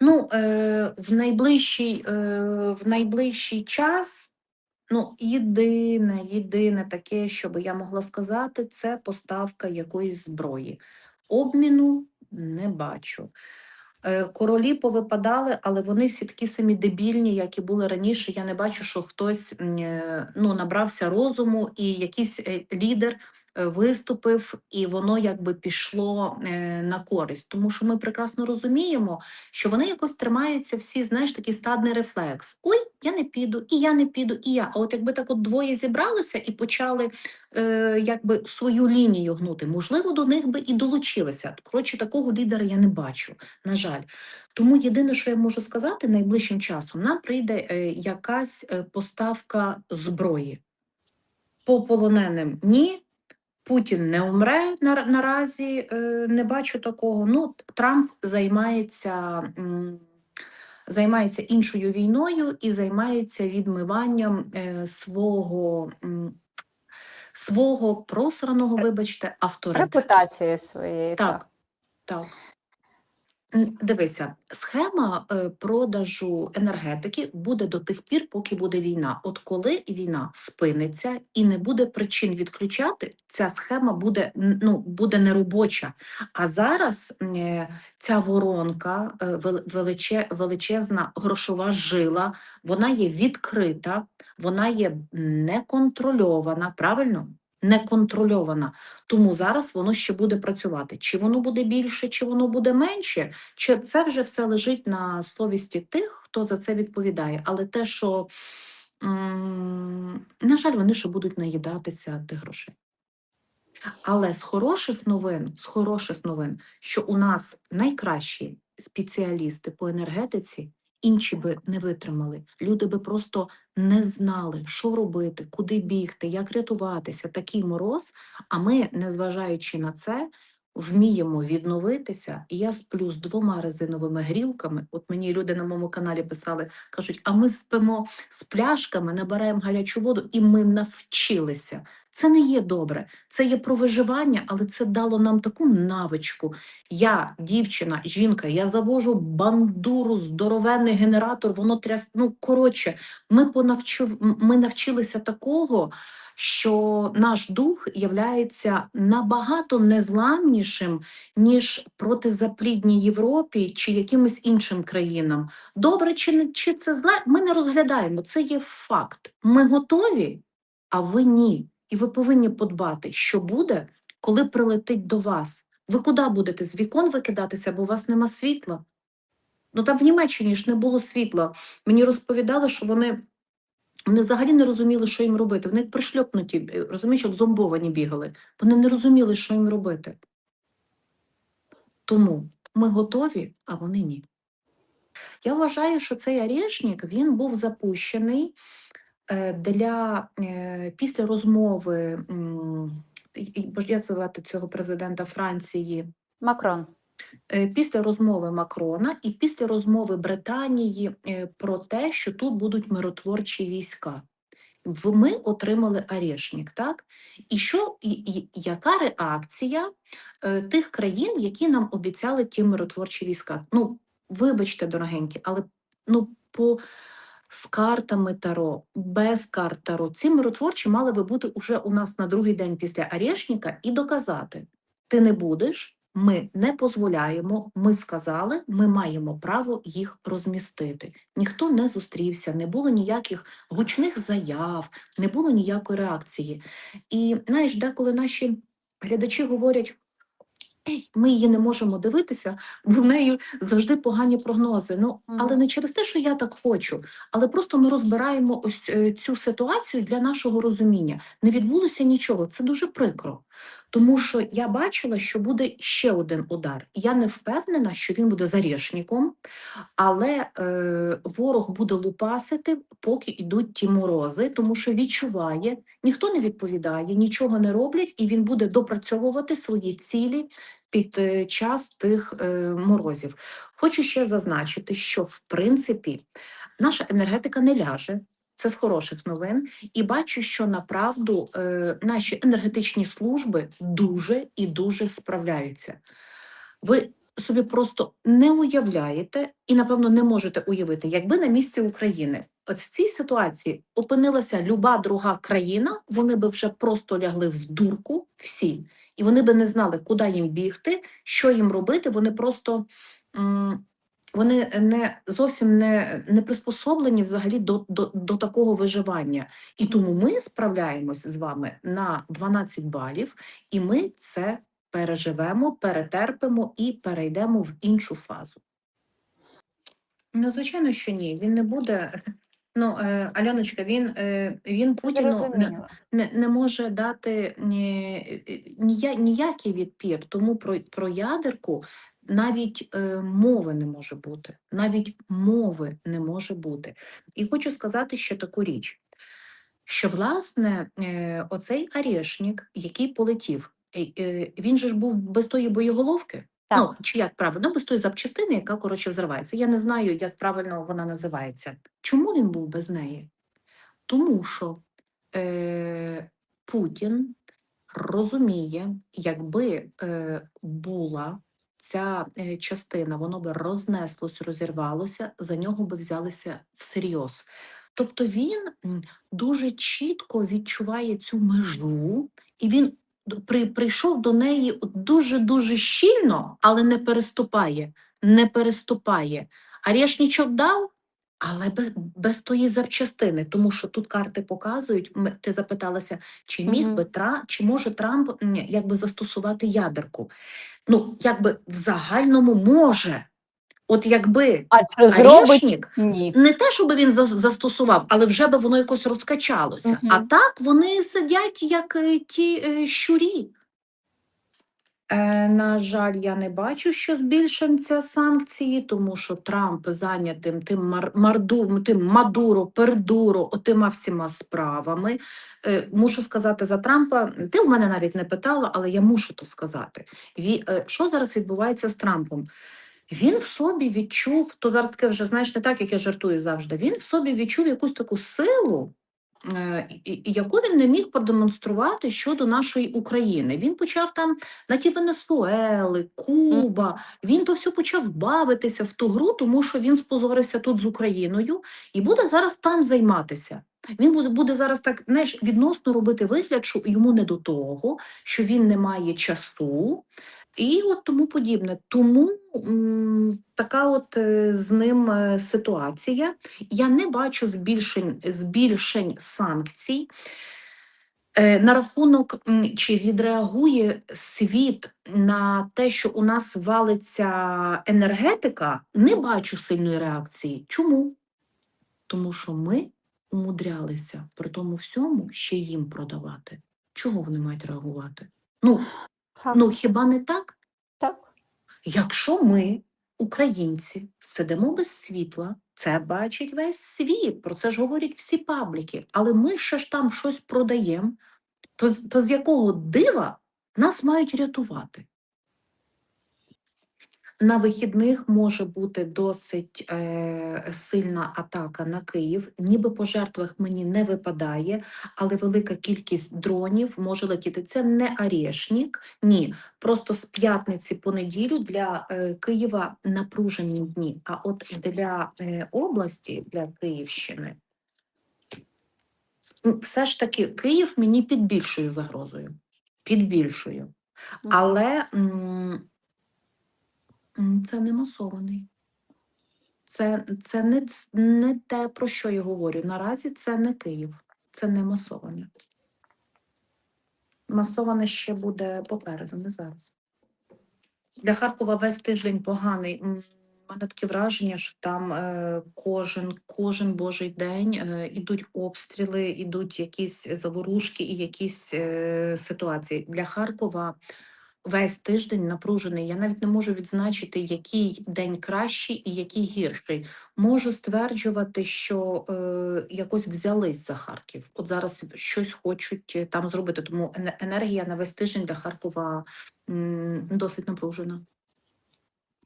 Ну, е, в найближчий, е, в найближчий час, ну, єдине, єдине таке, що би я могла сказати, це поставка якоїсь зброї. Обміну не бачу. Е, Королі повипадали, але вони всі такі самі дебільні, як і були раніше. Я не бачу, що хтось е, ну, набрався розуму і якийсь е, лідер виступив, і воно якби пішло е, на користь. Тому що ми прекрасно розуміємо, що вони якось тримаються всі, знаєш, такий стадний рефлекс. Ой, я не піду, і я не піду, і я. А от якби так от двоє зібралися і почали е, якби свою лінію гнути, можливо, до них би і долучилися. Коротше, такого лідера я не бачу, на жаль. Тому єдине, що я можу сказати, найближчим часом нам прийде е, якась е, поставка зброї. По полоненим ні. Путін не умре на, наразі, е, не бачу такого. Ну, Трамп займається, займається іншою війною і займається відмиванням е, свого, свого просраного, вибачте, авторитету. Репутації своєї. Так, так. М, Дивися, схема е, продажу енергетики буде до тих пір, поки буде війна. От коли війна спиниться і не буде причин відключати, ця схема буде ну, буде неробоча. А зараз е, ця воронка, е, величезна грошова жила, вона є відкрита, вона є неконтрольована, правильно? Неконтрольована. Тому зараз воно ще буде працювати. Чи воно буде більше, чи воно буде менше, чи це вже все лежить на совісті тих, хто за це відповідає. Але те, що, на жаль, вони ще будуть наїдатися тих грошей. Але з хороших новин, з хороших новин, що у нас найкращі спеціалісти по енергетиці, інші би не витримали. Люди би просто не знали, що робити, куди бігти, як рятуватися. Такий мороз. А ми, незважаючи на це, вміємо відновитися. І я сплю з двома резиновими грілками. От мені люди на моєму каналі писали, кажуть, а ми спимо з пляшками, набираємо гарячу воду, і ми навчилися. Це не є добре. Це є про виживання, але це дало нам таку навичку. Я, дівчина, жінка, я завожу бандуру, здоровенний генератор, воно тряс. Ну, коротше, ми, понавчу... ми навчилися такого, що наш дух являється набагато незламнішим, ніж протизаплідній Європі чи якимось іншим країнам. Добре чи, не, чи це зле, ми не розглядаємо. Це є факт. Ми готові, а ви ні. І ви повинні подбати, що буде, коли прилетить до вас. Ви куди будете? З вікон викидатися, бо у вас нема світла? Ну там в Німеччині ж не було світла. Мені розповідали, що вони, вони взагалі не розуміли, що їм робити. Вони як пришльопнуті, розумієш, як зомбовані бігали. Вони не розуміли, що їм робити. Тому ми готові, а вони ні. Я вважаю, що цей орешник, він був запущений для е, після розмови, як звати цього президента Франції, Макрон. Е, після розмови Макрона і після розмови Британії е, про те, що тут будуть миротворчі війська. Ми отримали арешник, так? І що, і, і- яка реакція е, тих країн, які нам обіцяли ті миротворчі війська? Ну, вибачте, дорогенькі, але ну, по, з картами Таро, без карт Таро, ці миротворчі мали би бути уже у нас на другий день після арешника і доказати, ти не будеш, ми не дозволяємо, ми сказали, ми маємо право їх розмістити. Ніхто не зустрівся, не було ніяких гучних заяв, не було ніякої реакції. І знаєш, деколи наші глядачі говорять. Ми її не можемо дивитися, бо в неї завжди погані прогнози. Ну, але не через те, що я так хочу, але просто ми розбираємо ось е, цю ситуацію для нашого розуміння. Не відбулося нічого. Це дуже прикро. Тому що я бачила, що буде ще один удар. Я не впевнена, що він буде зарішником, але е, ворог буде лупасити, поки йдуть ті морози, тому що відчуває, ніхто не відповідає, нічого не роблять, і він буде допрацьовувати свої цілі під е, час тих е, морозів. Хочу ще зазначити, що в принципі наша енергетика не ляже. Це з хороших новин, і бачу, що направду е, наші енергетичні служби дуже і дуже справляються. Ви собі просто не уявляєте і, напевно, не можете уявити, якби на місці України от в цій ситуації опинилася люба друга країна, вони би вже просто лягли в дурку всі, і вони би не знали, куди їм бігти, що їм робити. Вони просто вони не зовсім не, не приспособлені взагалі до, до, до такого виживання. І тому ми справляємось з вами на 12 балів, і ми це переживемо, перетерпимо і перейдемо в іншу фазу. Ну, звичайно, що ні. Він не буде. Ну, е, Альоночка, він, е, він Путіну не, не, не може дати ні, е, ніякий відпір. Тому про, про ядерку навіть е, мови не може бути. Навіть мови не може бути. І хочу сказати ще таку річ, що, власне, е, оцей арешник, який полетів, е, е, він же ж був без тої боєголовки. Так. Ну, чи як правильно, без тої запчастини, яка, коротше, взривається. Я не знаю, як правильно вона називається. Чому він був без неї? Тому що е, Путін розуміє, якби е, була ця е, частина, воно би рознеслось, розірвалося, за нього би взялися всерйоз. Тобто він дуже чітко відчуває цю межу, і він при, прийшов до неї дуже-дуже щільно, але не переступає, не переступає. Арешнічок дав, але без, без тої запчастини, тому що тут карти показують, ми- ти запиталася, чи міг Мгм. би Тра, чи може Трамп якби застосувати ядерку. Ну, якби в загальному може. От якби А чи зробить? Ні. не те, щоб він за- застосував, але вже би воно якось розкачалося. А так вони сидять, як е, ті е, щурі. Е, на жаль, я не бачу, що збільшаться санкції, тому що Трамп зайнятим тим мар, марду, тим Мадуро, Пердуро, отима всіма справами. Е, мушу сказати за Трампа, ти в мене навіть не питала, але я мушу то сказати. Е, що зараз відбувається з Трампом? Він в собі відчув, то зараз таке вже знаєш, не так, як я жартую завжди. Він в собі відчув якусь таку силу, яку він не міг продемонструвати щодо нашої України. Він почав там на ті Венесуели, Куба. Він то все почав бавитися в ту гру, тому що він спозорився тут з Україною і буде зараз там займатися. Він буде, буде зараз так знаєш, відносно робити вигляд, що йому не до того, що він не має часу. І от тому подібне. Тому така от е, з ним е, ситуація. Я не бачу збільшень, збільшень санкцій. Е, На рахунок, чи відреагує світ на те, що у нас валиться енергетика, не бачу сильної реакції. Чому? Тому що ми умудрялися при тому всьому ще їм продавати. Чого вони мають реагувати? Ну, Ха, ну хіба не так? так. Якщо ми, українці, сидимо без світла, це бачить весь світ, про це ж говорять всі пабліки, але ми ще ж там щось продаємо, то, то з якого дива нас мають рятувати? На вихідних може бути досить е, сильна атака на Київ. Ніби по жертвах мені не випадає, але велика кількість дронів може летіти. Це не Арешнік, ні. Просто з п'ятниці по неділю для е, Києва напружені дні. А от для е, області, для Київщини, все ж таки Київ мені під більшою загрозою. Під більшою. Але м, це не масований. Це, це не, не те, про що я говорю. Наразі це не Київ, це не масоване. Масоване ще буде попереду, не зараз. Для Харкова весь тиждень поганий. У мене таке враження, що там е, кожен, кожен божий день е, ідуть обстріли, ідуть якісь заворушки і якісь е, ситуації. Для Харкова весь тиждень напружений. Я навіть не можу відзначити, який день кращий і який гірший. Можу стверджувати, що е, якось взялись за Харків. От зараз щось хочуть е, там зробити. Тому енергія на весь тиждень для Харкова м, досить напружена.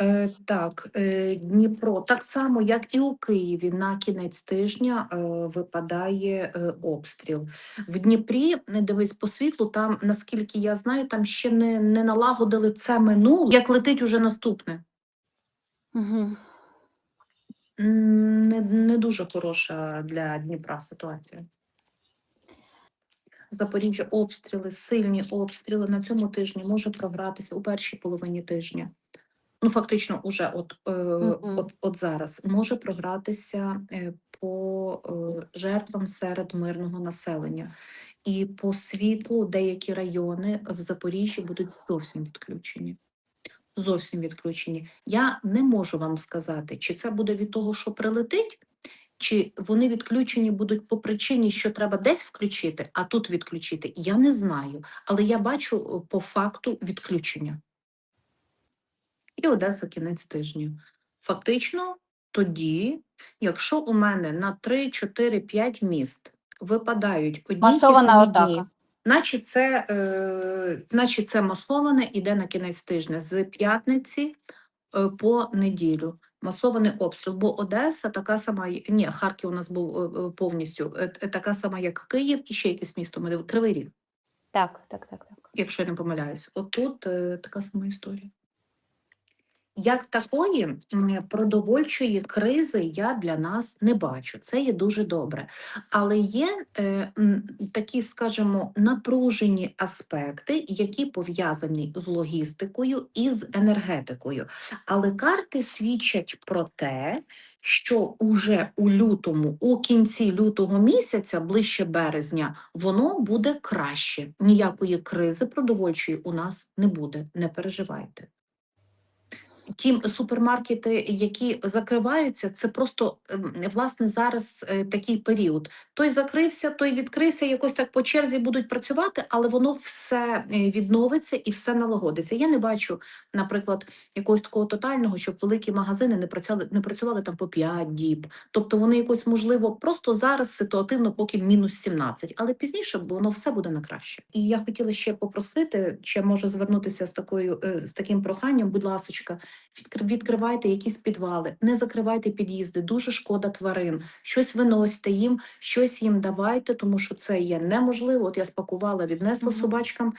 Е, так, е, Дніпро, так само, як і у Києві, на кінець тижня е, випадає е, обстріл. В Дніпрі, не дивись по світлу, там, наскільки я знаю, там ще не, не налагодили це минуле, як летить уже наступне. Угу. Не, не дуже хороша для Дніпра ситуація. Запоріжжя обстріли, сильні обстріли на цьому тижні може програтися у першій половині тижня. Ну, фактично, уже от, е, от, от зараз може програтися е, по е, жертвам серед мирного населення. І по світлу деякі райони в Запоріжжі будуть зовсім відключені. Зовсім відключені. Я не можу вам сказати, чи це буде від того, що прилетить, чи вони відключені будуть по причині, що треба десь включити, а тут відключити. Я не знаю. Але я бачу е, по факту відключення. І Одеса кінець тижня. Фактично, тоді, якщо у мене на 3, 4, 5 міст випадають одні ті Масована самі дні, наче це, е, наче це масоване іде на кінець тижня з п'ятниці е, по неділю. Масований обстріл, бо Одеса така сама, ні, Харків у нас був е, е, повністю е, така сама, як Київ, і ще якесь місто, ми Кривий Ріг, Так, так, так, так. якщо я не помиляюсь. Отут така сама історія. Як такої продовольчої кризи я для нас не бачу. Це є дуже добре. Але є е, такі, скажімо, напружені аспекти, які пов'язані з логістикою і з енергетикою. Але карти свідчать про те, що уже у лютому, у кінці лютого місяця, ближче березня, воно буде краще. Ніякої кризи продовольчої у нас не буде. Не переживайте. Ті супермаркети, які закриваються, це просто ем, власне зараз е, такий період. Той закрився, той відкрився, якось так по черзі будуть працювати, але воно все е, відновиться і все налагодиться. Я не бачу, наприклад, якогось такого тотального, щоб великі магазини не працювали, не працювали там по 5 діб. Тобто вони якось можливо просто зараз ситуативно, поки мінус 17, але пізніше воно все буде на краще. І я хотіла ще попросити, чи можу звернутися з такою е, з таким проханням, будь ласочка. Відкр- Відкривайте якісь підвали, не закривайте під'їзди, дуже шкода тварин. Щось виносьте їм, щось їм давайте, тому що це є неможливо. От я спакувала, віднесла Мгм. собачкам.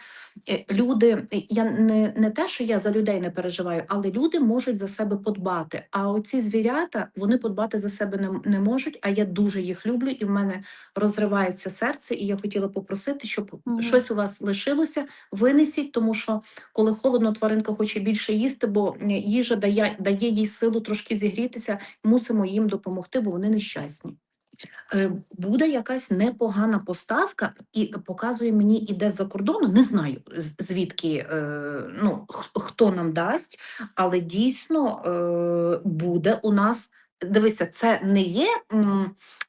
Е, Люди, е, я не, не те, що я за людей не переживаю, але люди можуть за себе подбати. А оці звірята вони подбати за себе не, не можуть. А я дуже їх люблю, і в мене розривається серце. І я хотіла попросити, щоб Мгм. щось у вас лишилося, винесіть, тому що коли холодно, тваринка хоче більше їсти, бо е, їжа дає, дає їй силу трошки зігрітися, мусимо їм допомогти, бо вони нещасні. Е, Буде якась непогана поставка, і показує мені іде з-за кордону. Не знаю звідки е, ну, хто нам дасть, але дійсно е, буде у нас. Дивися, це не є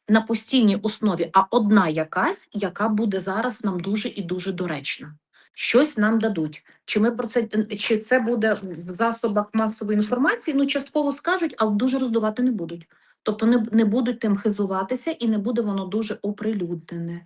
на постійній основі, а одна якась, яка буде зараз нам дуже і дуже доречна. Щось нам дадуть. Чи ми про це чи це буде в засобах масової інформації? Ну, частково скажуть, але дуже роздувати не будуть. Тобто не, не будуть тим хизуватися і не буде воно дуже оприлюднене.